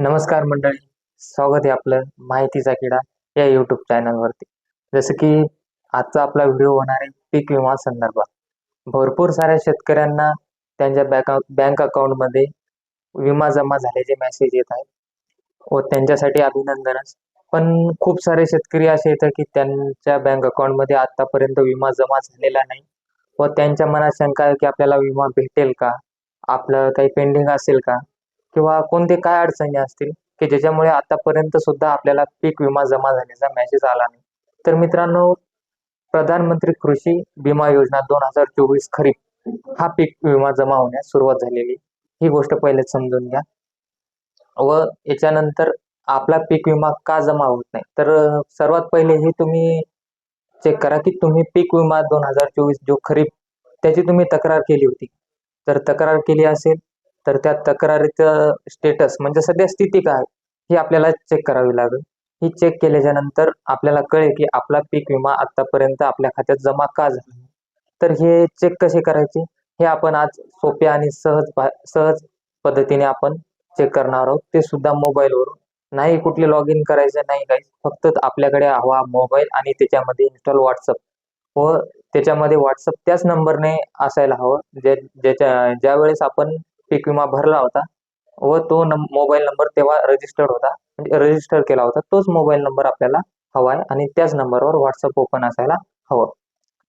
नमस्कार मंडळी. स्वागत आहे आपलं माहितीचा किडा या यूट्यूब चॅनलवरती जसं की आजचा आपला व्हिडिओ होणार आहे पीक विमा संदर्भात. भरपूर साऱ्या शेतकऱ्यांना त्यांच्या बँक बँक अकाउंटमध्ये विमा जमा झाल्याचे मेसेज येत आहेत. व त्यांच्यासाठी अभिनंदनच. पण खूप सारे शेतकरी असे येतात की त्यांच्या बँक अकाउंटमध्ये आतापर्यंत विमा जमा झालेला नाही. व त्यांच्या मनात शंका आहे की आपल्याला विमा भेटेल का? आपलं काही पेंडिंग असेल का? किंवा कोणते काय अडचणी असतील की ज्याच्यामुळे आतापर्यंत सुद्धा आपल्याला पीक विमा जमा झाल्याचा मेसेज आला नाही. तर मित्रांनो प्रधानमंत्री कृषी विमा योजना दोन हजार चोवीस खरीप हा पीक विमा जमा होण्यास सुरुवात झालेली. ही गोष्ट पहिले समजून घ्या. व याच्यानंतर आपला पीक विमा का जमा होत नाही? तर सर्वात पहिले हे तुम्ही चेक करा की तुम्ही पीक विमा दोन हजार चोवीस जो खरीप त्याची तुम्ही तक्रार केली होती. तर तक्रार केली असेल तर त्या तक्रारीचं स्टेटस म्हणजे सध्या स्थिती काय ही आपल्याला चेक करावी लागेल. ही चेक केल्याच्यानंतर आपल्याला कळेल की आपला पीक विमा आतापर्यंत आपल्या खात्यात जमा का झाला तर हे चेक कसे करायचे? हे आपण आज सोप्या आणि सहज सहज पद्धतीने आपण चेक करणार आहोत. ते सुद्धा मोबाईलवरून नाही कुठले लॉग इन करायचं नाही काही. फक्त आपल्याकडे हवा मोबाईल आणि त्याच्यामध्ये इन्स्टॉल व्हॉट्सअप व त्याच्यामध्ये व्हॉट्सअप त्याच नंबरने असायला हवं. जे ज्याच्या ज्यावेळेस आपण पीक विमा भरला होता व तो मोबाईल नंबर तेव्हा रजिस्टर्ड होता. म्हणजे रजिस्टर केला होता. तोच मोबाईल नंबर आपल्याला हवा आहे आणि त्याच नंबरवर व्हॉट्सअप ओपन असायला हवं.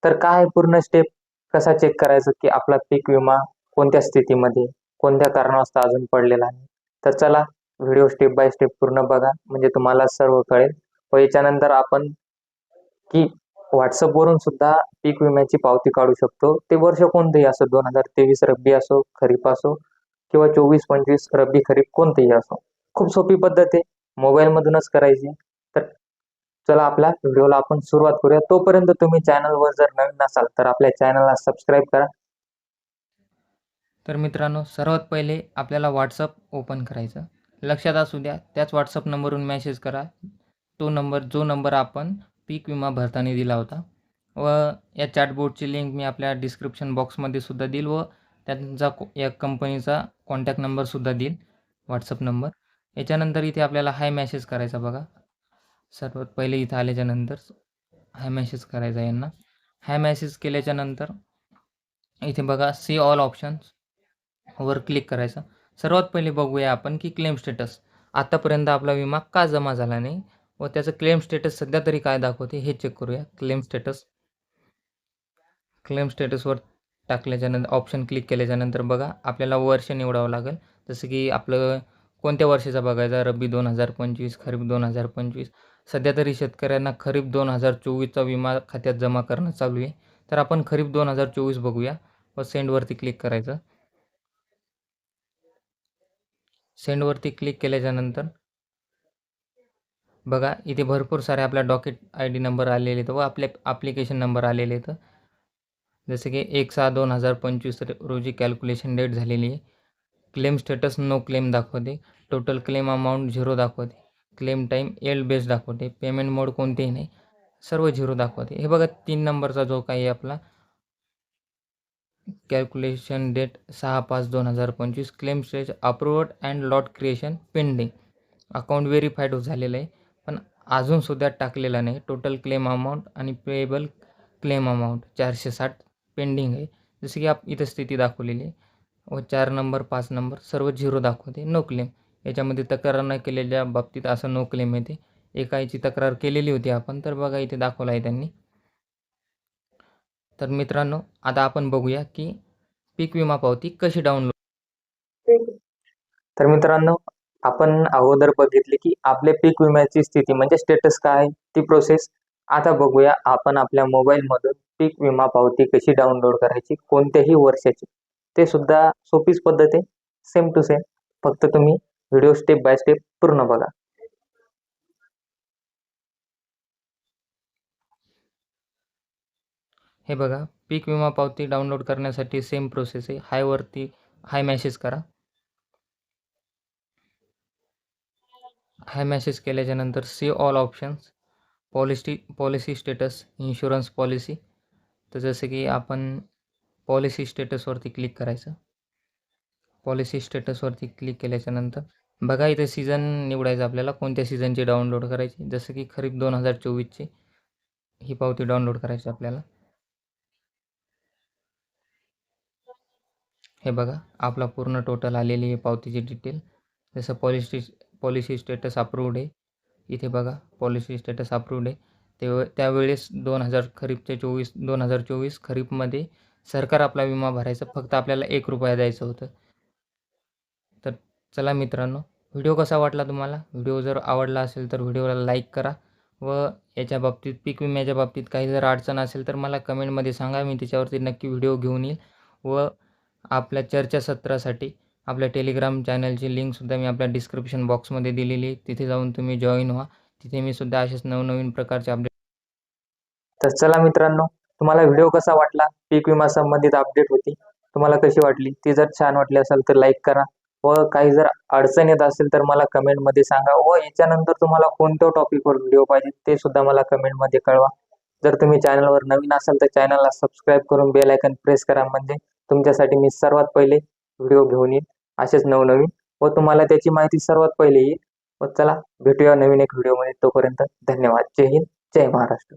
तर काय पूर्ण स्टेप कसा चेक करायचं की आपला पीक विमा कोणत्या स्थितीमध्ये कोणत्या कारणास्तव अजून पडलेला आहे? तर चला व्हिडिओ स्टेप बाय स्टेप पूर्ण बघा. म्हणजे तुम्हाला सर्व कळेल. व याच्यानंतर आपण की व्हॉट्सअपवरून सुद्धा पीक विम्याची पावती काढू शकतो. ते वर्ष कोणतेही असो दोन हजार तेवीस रब्बी असो खरीप असो किंवा चोवीस पंचवीस रब्बी खरीप कोणतेही असो. खूप सोपी पद्धत आहे. मोबाईलमधूनच करायची. तर चला आपल्या व्हिडिओला आपण सुरुवात करूया. तोपर्यंत तुम्ही चॅनलवर जर नवीन असाल तर आपल्या चॅनलला सबस्क्राईब करा. तर मित्रांनो सर्वात पहिले आपल्याला व्हॉट्सअप ओपन करायचं. लक्षात असू द्या त्याच व्हॉट्सअप नंबरवरून मेसेज करा. तो नंबर जो नंबर आपण पीक विमा भरताना दिला होता. व या चॅटबोर्डची लिंक मी आपल्या डिस्क्रिप्शन बॉक्समध्ये सुद्धा देईल व त्यांचा को- या कंपनीचा कॉन्टॅक्ट नंबरसुद्धा देईल व्हॉट्सअप नंबर याच्यानंतर इथे आपल्याला हाय मॅसेज करायचा बघा. सर्वात पहिले इथं आल्याच्यानंतर हाय मॅसेज करायचा यांना. हाय मॅसेज केल्याच्यानंतर इथे बघा सी ऑल ऑप्शन्स वर क्लिक करायचं. सर्वात पहिले बघूया आपण की क्लेम स्टेटस आतापर्यंत आपला विमा का जमा झाला नाही व त्याचं क्लेम स्टेटस सध्या तरी काय दाखवते हे चेक करूया. क्लेम स्टेटस क्लेम स्टेटसवर टाकल्याच्यानंतर ऑप्शन क्लिक केल्याच्यानंतर बघा आपल्याला वर्ष निवडावं लागेल. जसं की आपलं कोणत्या वर्षाचा बघायचा? रब्बी दोन हजार पंचवीस खरीप दोन हजार पंचवीस. सध्या तरी शेतकऱ्यांना खरीप दोन हजार चोवीसचा विमा खात्यात जमा करणं चालू आहे. तर आपण खरीप दोन हजार चोवीस बघूया. व सेंडवरती क्लिक करायचं. सेंडवरती क्लिक केल्याच्यानंतर बघा इथे भरपूर सारे आपल्या डॉकेट आय डी नंबर आलेले आहेत व आपले ॲप्लिकेशन नंबर आलेले आहेत. जसे की एक सहा दोन हजार पंचवीस रोजी कॅल्क्युलेशन डेट झालेली आहे. क्लेम स्टेटस नो क्लेम दाखवते. टोटल क्लेम अमाऊंट झिरो दाखवते. क्लेम टाईम एल बेस दाखवते. पेमेंट मोड कोणतेही नाही. सर्व झिरो दाखवते. हे बघा तीन नंबरचा जो काही आपला. कॅल्क्युलेशन डेट सहा पाच दोन हजार पंचवीस. Claim stage approved and lot creation pending account verified झालेलं आहे. पण अजूनसुद्धा टाकलेला नाही. टोटल क्लेम अमाऊंट आणि पेएबल क्लेम अमाऊंट चारशे साठ. पेंडिंग आहे. जसं की आप इथं स्थिती दाखवलेली आहे. व चार नंबर पाच नंबर सर्व झिरो दाखवते. नो क्लेम याच्यामध्ये तक्रार न केलेल्या बाबतीत असं नो क्लेम येते. एकाची तक्रार केलेली होती आपण तर बघा इथे दाखवलं आहे त्यांनी. तर मित्रांनो आता आपण बघूया की पीक विमा पावती कशी डाउनलोड तर मित्रांनो आपण अगोदर बघितले की आपल्या पीक विम्याची स्थिती म्हणजे स्टेटस काय ती प्रोसेस आता बघूया आपण आपल्या मोबाईलमधून पीक विमा पावती कशी डाउनलोड करायची कोणत्याही वर्षाची ते सुद्धा सोपीच पद्धत आहे. सेम टू सेम फक्त तुम्ही व्हिडिओ स्टेप बाय स्टेप पूर्ण बघा. हे बघा पीक विमा पावती डाउनलोड करण्यासाठी सेम प्रोसेस आहे. हायवरती हाय मॅसेज करा. हाय मेसेज केल्याच्यानंतर see all options policy policy status insurance policy तर जसं की आपण पॉलिसी स्टेटसवरती क्लिक करायचं. पॉलिसी स्टेटसवरती क्लिक केल्याच्यानंतर बघा इथे सीझन निवडायचं आपल्याला. कोणत्या सीझनची डाउनलोड करायची? जसं की खरीप दोन हजार चोवीसची ही पावती डाउनलोड करायची आपल्याला. हे बघा आपला पूर्ण टोटल आलेली आहे पावतीची डिटेल जसं पॉलिसी पॉलिसी स्टेटस अप्रूव्ड आहे. इथे बघा पॉलिसी स्टेटस अप्रूव्ड आहे. तेव्हा त्यावेळेस दोन हजार खरीपचे चोवीस दोन हजार चोवीस खरीपमध्ये सरकार आपला विमा भरायचा फक्त आपल्याला एक रुपया द्यायचं होतं. तर चला मित्रांनो व्हिडिओ कसा वाटला तुम्हाला? व्हिडिओ जर आवडला असेल तर व्हिडिओला लाईक करा व याच्या बाबतीत पीक विम्याच्या बाबतीत काही जर अडचण असेल तर मला कमेंटमध्ये सांगा मी त्याच्यावरती नक्की व्हिडिओ घेऊन येईल व आपल्या चर्चासत्रासाठी आपल्या टेलिग्राम चॅनलची लिंकसुद्धा मी आपल्या डिस्क्रिप्शन बॉक्समध्ये दिलेली आहे. तिथे जाऊन तुम्ही जॉईन व्हा. तिथे मी सुद्धा असेच नवनवीन प्रकारचे अपडेट तर चला मित्रांनो तुम्हाला व्हिडिओ कसा वाटला? पीक विमा संबंधित अपडेट होती. तुम्हाला कशी वाटली? ती जर छान वाटली असेल तर लाईक करा. व काही जर अडचण येत असेल तर मला कमेंटमध्ये सांगा. व याच्यानंतर तुम्हाला कोणत्या टॉपिकवर व्हिडिओ पाहिजे ते सुद्धा मला कमेंटमध्ये कळवा. जर तुम्ही चॅनलवर नवीन असाल तर चॅनलला सबस्क्राईब करून बेल आयकन प्रेस करा. म्हणजे तुमच्यासाठी मी सर्वात पहिले व्हिडिओ घेऊन येईल असेच नवनवीन. व तुम्हाला त्याची माहिती सर्वात पहिले येईल. व चला भेटूया नवीन एक व्हिडिओमध्ये तोपर्यंत धन्यवाद. जय हिंद. जय महाराष्ट्र.